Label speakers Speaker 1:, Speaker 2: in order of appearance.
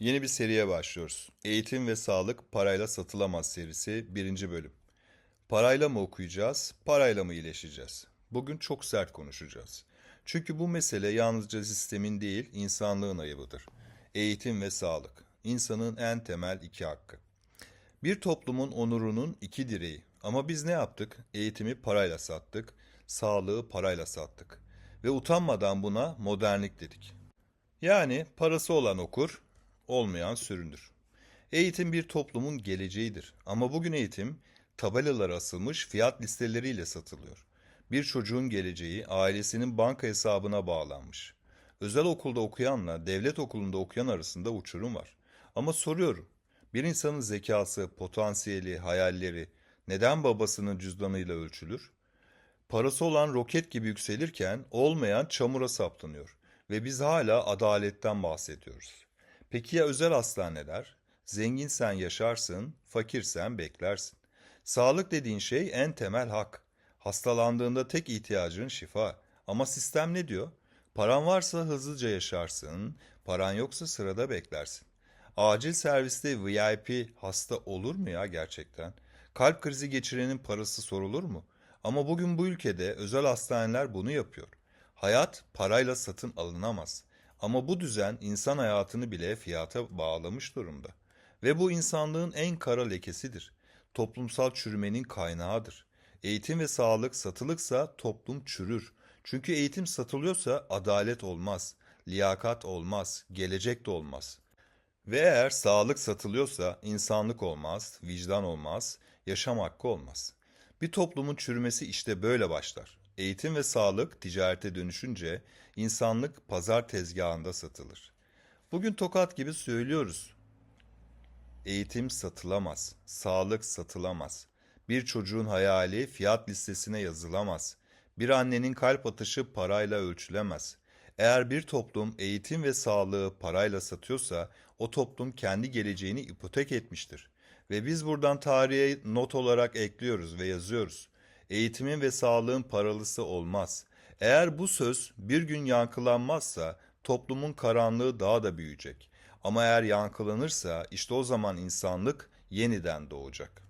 Speaker 1: Yeni bir seriye başlıyoruz. Eğitim ve Sağlık Parayla Satılamaz serisi 1. bölüm. Parayla mı okuyacağız, parayla mı iyileşeceğiz? Bugün çok sert konuşacağız. Çünkü bu mesele yalnızca sistemin değil, insanlığın ayıbıdır. Eğitim ve sağlık, insanın en temel iki hakkı. Bir toplumun onurunun iki direği. Ama biz ne yaptık? Eğitimi parayla sattık, sağlığı parayla sattık. Ve utanmadan buna modernlik dedik. Yani parası olan okur, olmayan sürünür. Eğitim bir toplumun geleceğidir. Ama bugün eğitim tabelalara asılmış fiyat listeleriyle satılıyor. Bir çocuğun geleceği ailesinin banka hesabına bağlanmış. Özel okulda okuyanla devlet okulunda okuyan arasında uçurum var. Ama soruyorum, bir insanın zekası, potansiyeli, hayalleri neden babasının cüzdanıyla ölçülür? Parası olan roket gibi yükselirken olmayan çamura saplanıyor ve biz hala adaletten bahsediyoruz. Peki ya özel hastaneler? Zenginsen yaşarsın, fakirsen beklersin. Sağlık dediğin şey en temel hak. Hastalandığında tek ihtiyacın şifa. Ama sistem ne diyor? Paran varsa hızlıca yaşarsın, paran yoksa sırada beklersin. Acil serviste VIP hasta olur mu ya gerçekten? Kalp krizi geçirenin parası sorulur mu? Ama bugün bu ülkede özel hastaneler bunu yapıyor. Hayat parayla satın alınamaz. Ama bu düzen insan hayatını bile fiyata bağlamış durumda. Ve bu insanlığın en kara lekesidir. Toplumsal çürümenin kaynağıdır. Eğitim ve sağlık satılıksa toplum çürür. Çünkü eğitim satılıyorsa adalet olmaz, liyakat olmaz, gelecek de olmaz. Ve eğer sağlık satılıyorsa insanlık olmaz, vicdan olmaz, yaşam hakkı olmaz. Bir toplumun çürümesi işte böyle başlar. Eğitim ve sağlık ticarete dönüşünce insanlık pazar tezgahında satılır. Bugün tokat gibi söylüyoruz. Eğitim satılamaz, sağlık satılamaz. Bir çocuğun hayali fiyat listesine yazılamaz. Bir annenin kalp atışı parayla ölçülemez. Eğer bir toplum eğitim ve sağlığı parayla satıyorsa o toplum kendi geleceğini ipotek etmiştir. Ve biz buradan tarihe not olarak ekliyoruz ve yazıyoruz. Eğitimin ve sağlığın paralısı olmaz. Eğer bu söz bir gün yankılanmazsa toplumun karanlığı daha da büyüyecek. Ama eğer yankılanırsa işte o zaman insanlık yeniden doğacak.